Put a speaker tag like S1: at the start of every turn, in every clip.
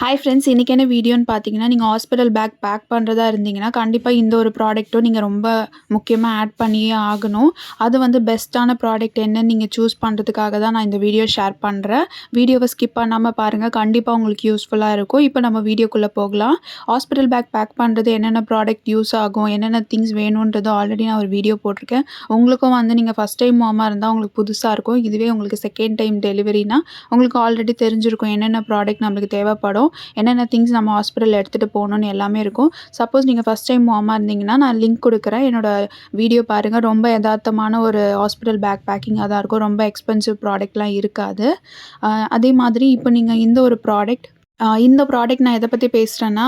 S1: Hi friends இன்றைக்கி என்ன வீடியோன்னு பார்த்தீங்கன்னா நீங்கள் ஹாஸ்பிட்டல் பேக் பேக் பண்ணுறதா இருந்தீங்கன்னா கண்டிப்பாக இந்த ஒரு ப்ராடக்ட்டும் நீங்கள் ரொம்ப முக்கியமாக ஆட் பண்ணியே ஆகணும். அது வந்து பெஸ்ட்டான ப்ராடக்ட் என்னன்னு நீங்கள் சூஸ் பண்ணுறதுக்காக தான் நான் இந்த வீடியோ ஷேர் பண்ணுறேன் வீடியோவை ஸ்கிப் பண்ணாமல் பாருங்கள் கண்டிப்பாக உங்களுக்கு யூஸ்ஃபுல்லாக இருக்கும். இப்போ நம்ம வீடியோக்குள்ளே போகலாம். ஹாஸ்பிட்டல் பேக் பேக் பண்ணுறது என்னென்ன ப்ராடக்ட் யூஸ் ஆகும் என்னென்ன திங்ஸ் வேணுன்றதோ ஆல்ரெடி நான் ஒரு வீடியோ போட்டிருக்கேன். உங்களுக்கும் வந்து நீங்கள் ஃபஸ்ட் டைம் மாமா இருந்தால் உங்களுக்கு புதுசாக இருக்கும். இதுவே உங்களுக்கு செகண்ட் டைம் டெலிவரினா உங்களுக்கு ஆல்ரெடி தெரிஞ்சிருக்கும் என்னென்ன ப்ராடக்ட் நம்மளுக்கு தேவைப்படும். என்னென்ன திங்ஸ் நம்ம ஹாஸ்பிட்டல் எடுத்துகிட்டு போகணுன்னு எல்லாமே இருக்கும். சப்போஸ் நீங்கள் ஃபஸ்ட் டைம் மாமா இருந்தீங்கன்னா நான் லிங்க் கொடுக்குறேன். என்னோடய வீடியோ பாருங்கள் ரொம்ப யதார்த்தமான ஒரு ஹாஸ்பிட்டல் பேக் பேக்கிங்காக தான் இருக்கும். ரொம்ப எக்ஸ்பென்சிவ் ப்ராடக்ட்லாம் இருக்காது. அதே மாதிரி இப்போ நீங்கள் இந்த ஒரு ப்ராடக்ட் இந்த ப்ராடக்ட் நான் எதை பற்றி பேசுகிறேன்னா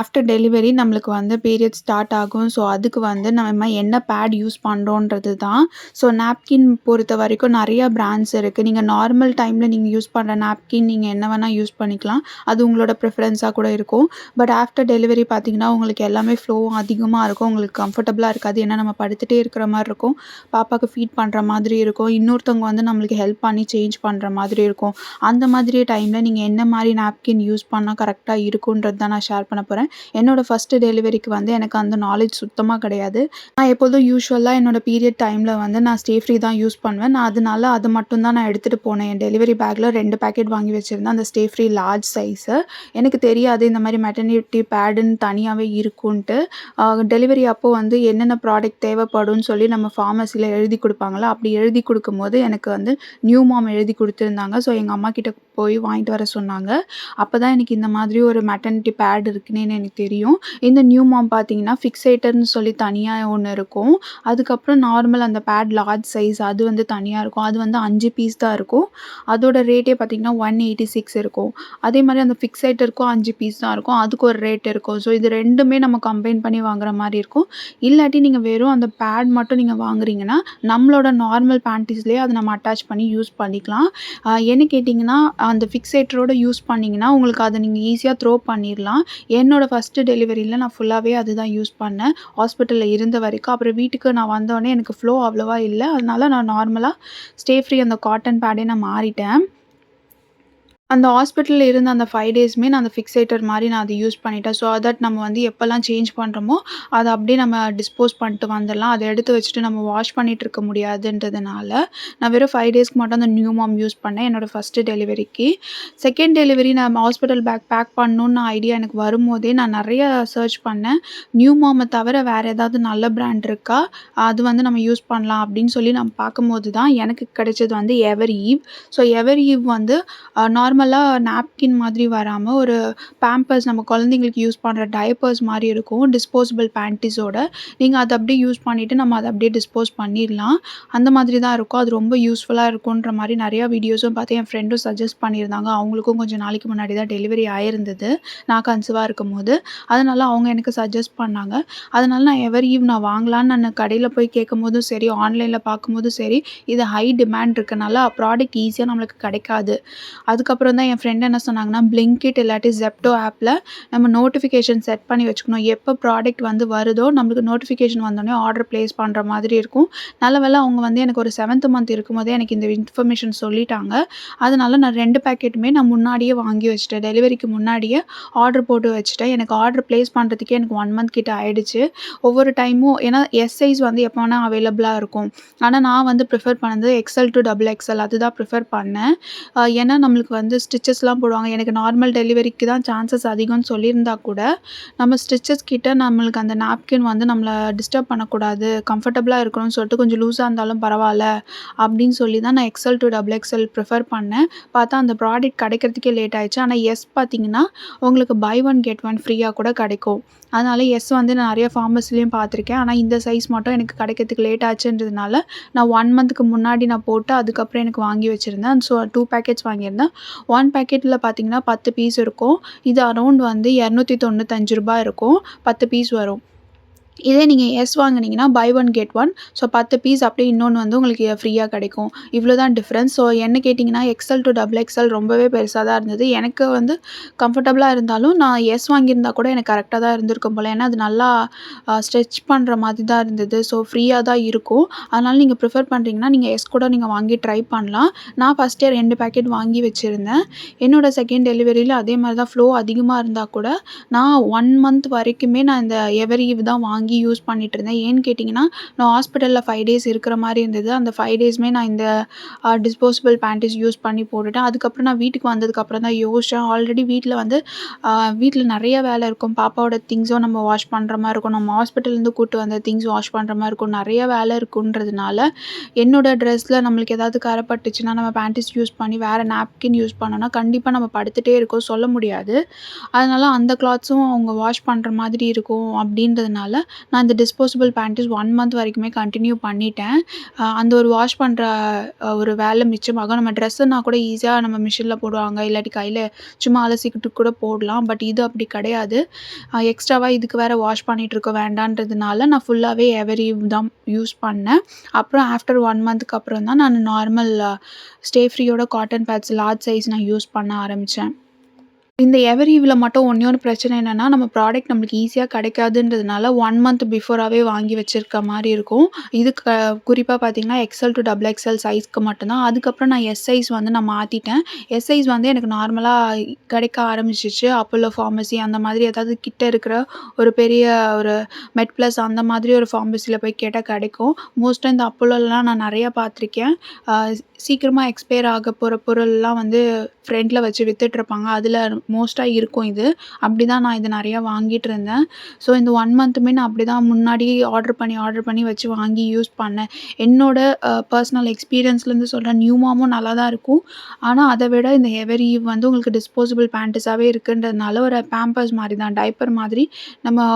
S1: ஆஃப்டர் டெலிவரி நம்மளுக்கு வந்து பீரியட் ஸ்டார்ட் ஆகும். ஸோ அதுக்கு வந்து நம்ம என்ன பேட் யூஸ் பண்ணுறோன்றது தான். ஸோ நாப்கின் பொறுத்த வரைக்கும் நிறையா பிராண்ட்ஸ் இருக்குது நீங்கள் நார்மல் டைமில் நீங்கள் யூஸ் பண்ணுற நாப்கின் நீங்கள் என்ன வேணால் யூஸ் பண்ணிக்கலாம். அது உங்களோட ப்ரிஃபரன்ஸாக கூட இருக்கும். பட் ஆஃப்டர் டெலிவரி பார்த்தீங்கன்னா உங்களுக்கு எல்லாமே ஃப்ளோவும் அதிகமாக இருக்கும். உங்களுக்கு கம்ஃபர்டபுளாக இருக்காது. ஏன்னா நம்ம படுத்துகிட்டே இருக்கிற மாதிரி இருக்கும். பாப்பாவுக்கு ஃபீட் பண்ணுற மாதிரி இருக்கும். இன்னொருத்தவங்க வந்து நம்மளுக்கு ஹெல்ப் பண்ணி சேஞ்ச் பண்ணுற மாதிரி இருக்கும். அந்த மாதிரி டைமில் நீங்கள் என்ன மாதிரி நாப்கின் யூஸ் பண்ணால் கரெக்டாக இருக்குன்றது தான் நான் ஷேர் பண்ண போகிறேன் என்னோடய ஃபஸ்ட்டு டெலிவரிக்கு வந்து எனக்கு அந்த நாலேஜ் சுத்தமாக கிடையாது. நான் எப்போதும் யூஸ்வலாக என்னோடய பீரியட் டைமில் வந்து நான் ஸ்டே ஃப்ரீ தான் யூஸ் பண்ணுவேன். நான் அதனால அது மட்டும் தான் நான் எடுத்துகிட்டு போனேன். என் டெலிவரி பேக்கில் ரெண்டு பேக்கெட் வாங்கி வச்சுருந்தேன். அந்த ஸ்டே ஃப்ரீ லார்ஜ் சைஸு எனக்கு தெரியாது இந்த மாதிரி மெட்டர்னிட்டி பேடுன்னு தனியாகவே இருக்குன்ட்டு. டெலிவரி அப்போ வந்து என்னென்ன ப்ராடக்ட் தேவைப்படும்னு சொல்லி நம்ம ஃபார்மசியில் எழுதி கொடுப்பாங்களா அப்படி எழுதி கொடுக்கும்போது எனக்கு வந்து நியூ மாம் எழுதி கொடுத்துருந்தாங்க. ஸோ எங்கள் அம்மா கிட்ட போய் வாங்கிட்டு வர சொன்னாங்க. அப்போ தான் எனக்கு இந்த மாதிரி ஒரு மெட்டர்னிட்டி பேட் இருக்குன்னு எனக்கு தெரியும். இந்த நியூ மாம் பார்த்தீங்கன்னா ஃபிக்ஸேட்டர்னு சொல்லி தனியாக ஒன்று இருக்கும். அதுக்கப்புறம் நார்மல் அந்த பேட் லார்ஜ் சைஸ் அது வந்து தனியாக இருக்கும். அது வந்து அஞ்சு பீஸ் தான் இருக்கும். அதோட ரேட்டே பார்த்தீங்கன்னா ஒன் எயிட்டி சிக்ஸ் இருக்கும். அதே மாதிரி அந்த ஃபிக்ஸேட்டருக்கும் அஞ்சு பீஸ் தான் இருக்கும். அதுக்கு ஒரு ரேட் இருக்கும். ஸோ இது ரெண்டுமே நம்ம கம்பைன் பண்ணி வாங்குற மாதிரி இருக்கும். இல்லாட்டி நீங்கள் வெறும் அந்த பேட் மட்டும் நீங்கள் வாங்குறீங்கன்னா நம்மளோட நார்மல் பேண்டிஸ்லேயே அதை நம்ம அட்டாச் பண்ணி யூஸ் பண்ணிக்கலாம். என்ன கேட்டிங்கன்னா அந்த ஃபிக்ஸேட்டரோட யூஸ் பண்ணிங்கன்னா உங்களுக்கு அதை நீங்கள் ஈஸியாக த்ரோ பண்ணிடலாம் என்னோடய ஃபஸ்ட்டு டெலிவரியில் நான் ஃபுல்லாகவே அதுதான் யூஸ் பண்ணேன். ஹாஸ்பிட்டலில் இருந்த வரைக்கும். அப்புறம் வீட்டுக்கு நான் வந்தோடனே எனக்கு ஃப்ளோ அவ்வளோவா இல்லை. அதனால நான் நார்மலாக ஸ்டே ஃப்ரீ அந்த காட்டன் பேடே நான் மாறிட்டேன். அந்த ஹாஸ்பிட்டலில் இருந்த அந்த ஃபைவ் டேஸுமே நான் அந்த ஃபிக்ஸேட்டர் மாதிரி நான் அதை யூஸ் பண்ணிட்டேன். ஸோ தட் நம்ம வந்து எப்போல்லாம் சேஞ்ச் பண்ணுறோமோ அதை அப்படியே நம்ம டிஸ்போஸ் பண்ணிட்டு வந்துடலாம். அதை எடுத்து வச்சுட்டு நம்ம வாஷ் பண்ணிகிட்டு இருக்க முடியாதுன்றதுனால நான் வெறும் ஃபைவ் டேஸ்க்கு மட்டும் அந்த நியூ மாம் யூஸ் பண்ணேன் என்னோடய ஃபஸ்ட்டு டெலிவரிக்கு செகண்ட் டெலிவரி நான் ஹாஸ்பிட்டல் பேக் பேக் பண்ணணுன்னு ஐடியா எனக்கு வரும்போதே நான் நிறைய சர்ச் பண்ணேன். நியூ மாமை தவிர வேறு ஏதாவது நல்ல பிராண்ட் இருக்கா? அது வந்து நம்ம யூஸ் பண்ணலாம் அப்படின்னு சொல்லி நம்ம பார்க்கும்போது தான் எனக்கு கிடைச்சது வந்து ever eve so ever eve வந்து நார்மல் நார்மலாக நாப்கின் மாதிரி வராமல் ஒரு பேம்பர்ஸ் நம்ம குழந்தைங்களுக்கு யூஸ் பண்ணுற டயப்பர்ஸ் மாதிரி இருக்கும் டிஸ்போசபிள் பேண்டிஸோட நீங்கள் அதை அப்படியே யூஸ் பண்ணிவிட்டு நம்ம அதை அப்படியே டிஸ்போஸ் பண்ணிடலாம் அந்த மாதிரி தான் இருக்கும். அது ரொம்ப யூஸ்ஃபுல்லாக இருக்குன்ற மாதிரி நிறையா வீடியோஸும் பார்த்து என் ஃப்ரெண்டும் சஜஸ்ட் பண்ணியிருந்தாங்க அவங்களுக்கும் கொஞ்சம் நாளைக்கு முன்னாடி தான் டெலிவரி ஆயிருந்தது. நான் கன்சிவாக இருக்கும் போது அதனால் அவங்க எனக்கு சஜஸ்ட் பண்ணாங்க. அதனால் நான் எவர் ஈவ் நான் வாங்கலான்னு நான் கடையில் போய் கேட்கும் போதும் சரி ஆன்லைனில் பார்க்கும்போதும் சரி இது ஹை டிமாண்ட் இருக்கனால ப்ராடக்ட் ஈஸியாக நம்மளுக்கு கிடைக்காது. அதுக்கப்புறம் தான் என் ஃப்ரெண்ட் என்ன சொன்னாங்கன்னா பிளிங்கிட் இல்லாட்டி ஜெப்டோ ஆப்பில் நம்ம நோட்டிஃபிகேஷன் செட் பண்ணி வச்சுக்கணும். எப்போ ப்ராடக்ட் வந்து வருதோ நம்மளுக்கு நோட்டிஃபிகேஷன் வந்தோடனே ஆர்டர் ப்ளேஸ் பண்ணுற மாதிரி இருக்கும். நல்ல வேலை அவங்க வந்து எனக்கு ஒரு செவன்த் மந்த் இருக்கும்போதே எனக்கு இந்த இன்ஃபர்மேஷன் சொல்லிட்டாங்க. அதனால நான் ரெண்டு பேக்கெட்டுமே நான் முன்னாடியே வாங்கி வச்சுட்டேன். டெலிவரிக்கு முன்னாடியே ஆர்டர் போட்டு வச்சுட்டேன். எனக்கு ஆர்டர் ப்ளேஸ் பண்ணுறதுக்கே எனக்கு ஒன் மந்த் கிட்ட ஆயிடுச்சு. ஒவ்வொரு டைமும் ஏன்னா எஸ் சைஸ் வந்து எப்போ வேணால் அவைலபிளாக இருக்கும். ஆனால் நான் வந்து ப்ரிஃபர் பண்ணது எக்ஸல் டு டபுள் எக்ஸல் அதுதான் ப்ரிஃபர் பண்ணேன். ஏன்னா நம்மளுக்கு வந்து ஸ்டிச்சஸ்லாம் போடுவாங்க. எனக்கு நார்மல் டெலிவரிக்கு தான் சான்சஸ் அதிகம்னு சொல்லியிருந்தா கூட நம்ம ஸ்டிச்சஸ் கிட்ட நம்மளுக்கு அந்த நாப்கின் வந்து நம்மளை டிஸ்டர்ப் பண்ணக்கூடாது. கம்ஃபர்டபுளாக இருக்கணும்னு சொல்லிட்டு கொஞ்சம் லூஸாக இருந்தாலும் பரவாயில்ல அப்படின்னு சொல்லி தான் நான் XL to double XL prefer பண்ணேன். பார்த்தா அந்த ப்ராடக்ட் கிடைக்கிறதுக்கே லேட் ஆயிடுச்சு. ஆனால் எஸ் பார்த்தீங்கன்னா உங்களுக்கு பை ஒன் கெட் ஒன் ஃப்ரீயாக கூட கிடைக்கும். அதனால எஸ் வந்து நான் நிறைய ஃபார்மஸ்லேயும் பார்த்துருக்கேன். ஆனால் இந்த சைஸ் மட்டும் எனக்கு கிடைக்கிறதுக்கு லேட் ஆச்சுன்றதுனால நான் ஒன் மந்த்துக்கு முன்னாடி நான் போட்டு அதுக்கப்புறம் எனக்கு வாங்கி வச்சுருந்தேன். ஸோ டூ பேக்கெட்ஸ் வாங்கியிருந்தேன். ஒன் பேக்கெட்டில் பார்த்தீங்கன்னா பத்து பீஸ் இருக்கும். இது அரௌண்ட் வந்து இரநூத்தி தொண்ணூத்தஞ்சு ரூபாய் இருக்கும். பத்து பீஸ் வரும். இதே நீங்கள் எஸ் வாங்குனீங்கன்னா buy one get one so பத்து பீஸ் அப்படியே இன்னொன்று வந்து உங்களுக்கு ஃப்ரீயாக கிடைக்கும். இவ்வளோ தான் டிஃப்ரென்ஸ் ஸோ என்ன கேட்டிங்கன்னா எக்ஸல் டு டபுள் எக்ஸல் ரொம்பவே பெருசாக தான் இருந்தது. எனக்கு வந்து கம்ஃபர்டபுளாக இருந்தாலும் நான் எஸ் வாங்கியிருந்தா கூட எனக்கு கரெக்டாக தான் இருந்திருக்கும் போல். ஏன்னா அது நல்லா ஸ்ட்ரெச் பண்ணுற மாதிரி தான் இருந்தது. ஸோ ஃப்ரீயாக தான் இருக்கும். அதனால் நீங்கள் ப்ரிஃபர் பண்ணுறீங்கன்னா நீங்கள் எஸ் கூட நீங்கள் வாங்கி ட்ரை பண்ணலாம். நான் ஃபஸ்ட்டே ரெண்டு பேக்கெட் வாங்கி வச்சுருந்தேன். என்னோடய செகண்ட் டெலிவரியில் அதே மாதிரி தான் ஃப்ளோ அதிகமாக இருந்தால் கூட நான் ஒன் மந்த் வரைக்குமே நான் இந்த எவரி தான் வாங்கி யூஸ் பண்ணிட்டு இருந்தேன் ஏன்னு கேட்டிங்கன்னா நான் ஹாஸ்பிட்டலில் ஃபைவ் டேஸ் இருக்கிற மாதிரி இருந்தது. அந்த ஃபைவ் டேஸுமே நான் இந்த டிஸ்போசபிள் பேண்டிஸ் யூஸ் பண்ணி போட்டுட்டேன். அதுக்கப்புறம் நான் வீட்டுக்கு வந்ததுக்கப்புறம் தான் யோசித்தேன் ஆல்ரெடி வீட்டில் வந்து வீட்டில் நிறைய வேலை இருக்கும். பாப்பாவோட திங்ஸும் நம்ம வாஷ் பண்ணுற மாதிரி இருக்கும். நம்ம ஹாஸ்பிட்டல்லேருந்து கூட்டு வந்த திங்ஸ் வாஷ் பண்ணுற மாதிரி இருக்கும். நிறைய வேலை இருக்குன்றதுனால என்னோட ட்ரெஸ்ஸில் நம்மளுக்கு ஏதாவது கரைப்பட்டுச்சுன்னா நம்ம பேண்டிஸ் யூஸ் பண்ணி வேறு நாப்கின் யூஸ் பண்ணோன்னா கண்டிப்பாக நம்ம படுத்துகிட்டே இருக்கோம் சொல்ல முடியாது. அதனால் அந்த கிளாத்ஸும் அவங்க வாஷ் பண்ணுற மாதிரி இருக்கும் அப்படின்றதுனால நான் இந்த டிஸ்போசபிள் பேண்டேஜ் ஒன் மந்த் வரைக்குமே கண்டினியூ பண்ணிட்டேன். அந்த ஒரு வாஷ் பண்ணுற ஒரு வேலை மிச்சமாகும். நம்ம ட்ரெஸ்ஸுனா கூட ஈஸியாக நம்ம மிஷினில் போடுவாங்க. இல்லாட்டி கையில் சும்மா அலசிக்கிட்டு கூட போடலாம். பட் இது அப்படி கிடையாது. எக்ஸ்ட்ராவாக இதுக்கு வேறு வாஷ் பண்ணிகிட்ருக்க வேண்டான்றதுனால நான் ஃபுல்லாகவே எவரி தான் யூஸ் பண்ணேன். அப்புறம் ஆஃப்டர் ஒன் மந்த்துக்கு அப்புறம் தான் நான் நார்மல் ஸ்டே ஃப்ரீயோட காட்டன் பேட்ஸ் லார்ஜ் சைஸ் நான் யூஸ் பண்ண ஆரம்பித்தேன் இந்த எவரீவில் மட்டும் ஒன்றே ஒன்று பிரச்சனை என்னென்னா நம்ம ப்ராடக்ட் நம்மளுக்கு ஈஸியாக கிடைக்காதுன்றதுனால ஒன் மந்த் பிஃபோராகவே வாங்கி வச்சுருக்க மாதிரி இருக்கும். இது க குறிப்பாக பார்த்தீங்கன்னா எக்ஸல் டு டபுள் எக்ஸ்எல் சைஸ்க்கு மட்டும்தான். அதுக்கப்புறம் நான் எஸ் சைஸ் வந்து நான் மாற்றிட்டேன் எஸ் சைஸ் வந்து எனக்கு நார்மலாக கிடைக்க ஆரம்பிச்சிச்சு. அப்போலோ ஃபார்மசி அந்த மாதிரி ஏதாவது கிட்ட இருக்கிற ஒரு பெரிய ஒரு மெட் ப்ளஸ் அந்த மாதிரி ஒரு ஃபார்மசியில் போய் கேட்டால் கிடைக்கும். மோஸ்ட்டாக இந்த அப்போலோலாம் நான் நிறையா பார்த்துருக்கேன் சீக்கிரமாக எக்ஸ்பயர் ஆக போகிற பொருள்லாம் வந்து ஃப்ரெண்டில் வச்சு விற்றுட்ருப்பாங்க அதில் மோஸ்ட்டாக இருக்கும் இது. அப்படி தான் நான் இது நிறையா வாங்கிட்டு இருந்தேன் ஸோ இந்த ஒன் மந்த்துமே நான் அப்படி தான் முன்னாடி ஆர்டர் பண்ணி ஆர்டர் பண்ணி வச்சு வாங்கி யூஸ் பண்ணேன். என்னோட பர்சனல் எக்ஸ்பீரியன்ஸ்லேருந்து சொல்கிறேன் நியூமாவும் நல்லா தான் இருக்கும். ஆனால் அதை விட இந்த ஹெவரி வந்து உங்களுக்கு டிஸ்போசபிள் பேண்ட்ஸாகவே இருக்குன்றதுனால ஒரு பேம்பர்ஸ் மாதிரி தான் டைப்பர் மாதிரி நம்ம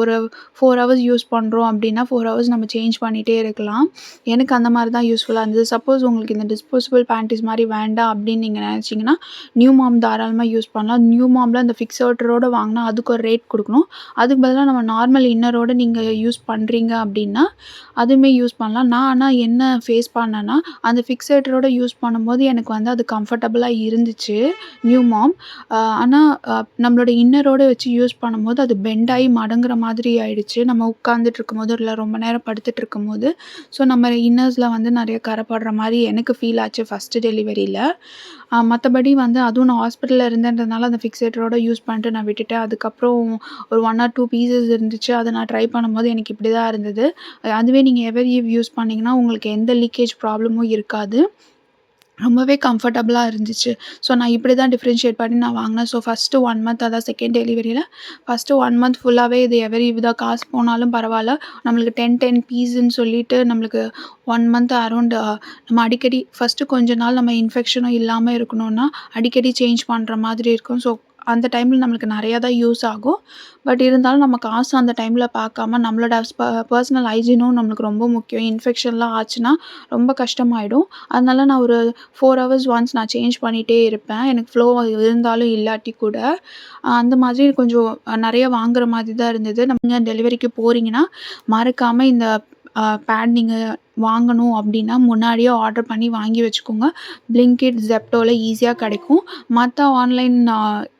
S1: ஒரு ஃபோர் ஹவர்ஸ் யூஸ் பண்ணுறோம் அப்படின்னா ஃபோர் ஹவர்ஸ் நம்ம சேஞ்ச் பண்ணிகிட்டே இருக்கலாம். எனக்கு அந்த மாதிரி தான் யூஸ்ஃபுல்லாக இருந்தது. சப்போஸ் உங்களுக்கு இந்த டிஸ்போசபிள் பேண்டீஸ் மாதிரி வேண்டாம் அப்படின்னு நீங்கள் நினச்சிங்கன்னா நியூ மாம் தாராளமாக யூஸ் பண்ண பண்ணலாம். நியூ மாமில் அந்த ஃபிக்ஸர்டரோடு வாங்கினா அதுக்கு ஒரு ரேட் கொடுக்கணும். அதுக்கு பதிலாக நம்ம நார்மல் இன்னரோடு நீங்கள் யூஸ் பண்ணுறீங்க அப்படின்னா அதுவுமே யூஸ் பண்ணலாம். நான் ஆனால் என்ன ஃபேஸ் பண்ணேன்னா அந்த ஃபிக்ஸேட்டரோட யூஸ் பண்ணும்போது எனக்கு வந்து அது கம்ஃபர்டபுளாக இருந்துச்சு நியூ மாம் ஆனால் நம்மளோட இன்னரோடு வச்சு யூஸ் பண்ணும்போது அது பெண்ட் ஆகி மடங்குற மாதிரி ஆயிடுச்சு. நம்ம உட்காந்துட்டு இருக்கும்போது இல்லை ரொம்ப நேரம் படுத்துட்டு இருக்கும்போது. ஸோ நம்ம இன்னர்ஸில் வந்து நிறைய கரைப்படுற மாதிரி எனக்கு ஃபீல் ஆச்சு ஃபஸ்ட்டு டெலிவரியில் மற்றபடி வந்து அதுவும் நான் ஹாஸ்பிட்டலில் அதனால் அந்த ஃபிக்ஸேட்டரோட யூஸ் பண்ணிட்டு நான் விட்டுட்டேன். அதுக்கப்புறம் ஒரு ஒன் ஆர் டூ பீசஸ் இருந்துச்சு. அதை நான் ட்ரை பண்ணும்போது எனக்கு இப்படி தான் இருந்தது. அதுவே நீங்கள் எவர் யூஸ் பண்ணிங்கன்னா உங்களுக்கு எந்த லீக்கேஜ் ப்ராப்ளமும் இருக்காது. ரொம்பவே கம்ஃபர்டபுளாக இருந்துச்சு. ஸோ நான் இப்படி தான் டிஃப்ரென்ஷியேட் பண்ணி நான் வாங்கினேன். ஸோ ஃபஸ்ட்டு ஒன் மந்த் அதான் செகண்ட் டெலிவரியில் ஃபஸ்ட்டு ஒன் மந்த் ஃபுல்லாகவே இது எவரி இதாக காசு போனாலும் பரவாயில்ல. நம்மளுக்கு டென் டென் பீஸுன்னு சொல்லிட்டு நம்மளுக்கு ஒன் மந்த் அரௌண்ட் நம்ம அடிக்கடி ஃபஸ்ட்டு கொஞ்ச நாள் நம்ம இன்ஃபெக்ஷனும் இல்லாமல் இருக்கணும்னா அடிக்கடி சேஞ்ச் பண்ணுற மாதிரி இருக்கும். ஸோ அந்த டைமில் நம்மளுக்கு நிறையா தான் யூஸ் ஆகும். பட் இருந்தாலும் நம்ம காசு அந்த டைமில் பார்க்காம நம்மளோட ப பர்சனல் ஹைஜீனும் நம்மளுக்கு ரொம்ப முக்கியம். இன்ஃபெக்ஷன்லாம் ஆச்சுன்னா ரொம்ப கஷ்டமாயிடும். அதனால நான் ஒரு ஃபோர் ஹவர்ஸ் ஒன்ஸ் நான் சேஞ்ச் பண்ணிகிட்டே இருப்பேன். எனக்கு ஃப்ளோ இருந்தாலும் இல்லாட்டி கூட. அந்த மாதிரி கொஞ்சம் நிறைய வாங்குற மாதிரி தான் இருந்தது. நம்ம டெலிவரிக்கு போகிறீங்கன்னா மறக்காமல் இந்த பேட் நீங்கள் வாங்கணும் அப்படின்னா முன்னாடியே ஆர்டர் பண்ணி வாங்கி வச்சுக்கோங்க. பிளிங்கிட் ஜெப்டோவில் ஈஸியாக கிடைக்கும். மற்ற ஆன்லைன்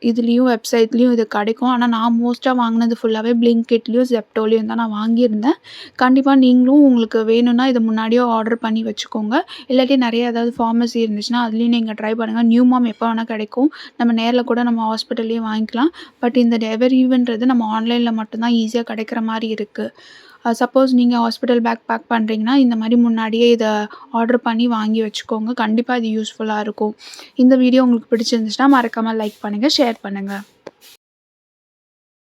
S1: இதுலேயும் வெப்சைட்லேயும் இது கிடைக்கும். ஆனால் நான் மோஸ்ட்டாக வாங்கினது ஃபுல்லாகவே பிளிங்கிட்லேயும் ஜெப்டோலையும் தான் நான் வாங்கியிருந்தேன். கண்டிப்பாக நீங்களும் உங்களுக்கு வேணும்னா இதை முன்னாடியே ஆர்டர் பண்ணி வச்சுக்கோங்க. இல்லாட்டி நிறைய ஏதாவது ஃபார்மசி இருந்துச்சுன்னா அதுலேயும் நீங்கள் ட்ரை பண்ணுங்கள் நியூ மாம் எப்போ வேணால் கிடைக்கும். நம்ம நேரில் கூட நம்ம ஹாஸ்பிட்டல்லையும் வாங்கிக்கலாம். பட் இந்த டெவரிவ்ன்றது நம்ம ஆன்லைனில் மட்டும்தான் ஈஸியாக கிடைக்கிற மாதிரி இருக்குது சப்போஸ் நீங்கள் ஹாஸ்பிட்டல் பேக் பேக் பண்ணுறீங்கன்னா இந்த மாதிரி முன்னாடியே இதை ஆர்டர் பண்ணி வாங்கி வச்சுக்கோங்க. கண்டிப்பாக இது யூஸ்ஃபுல்லாக இருக்கும். இந்த வீடியோ உங்களுக்கு பிடிச்சிருந்துச்சுன்னா மறக்காமல் லைக் பண்ணுங்கள் ஷேர் பண்ணுங்கள்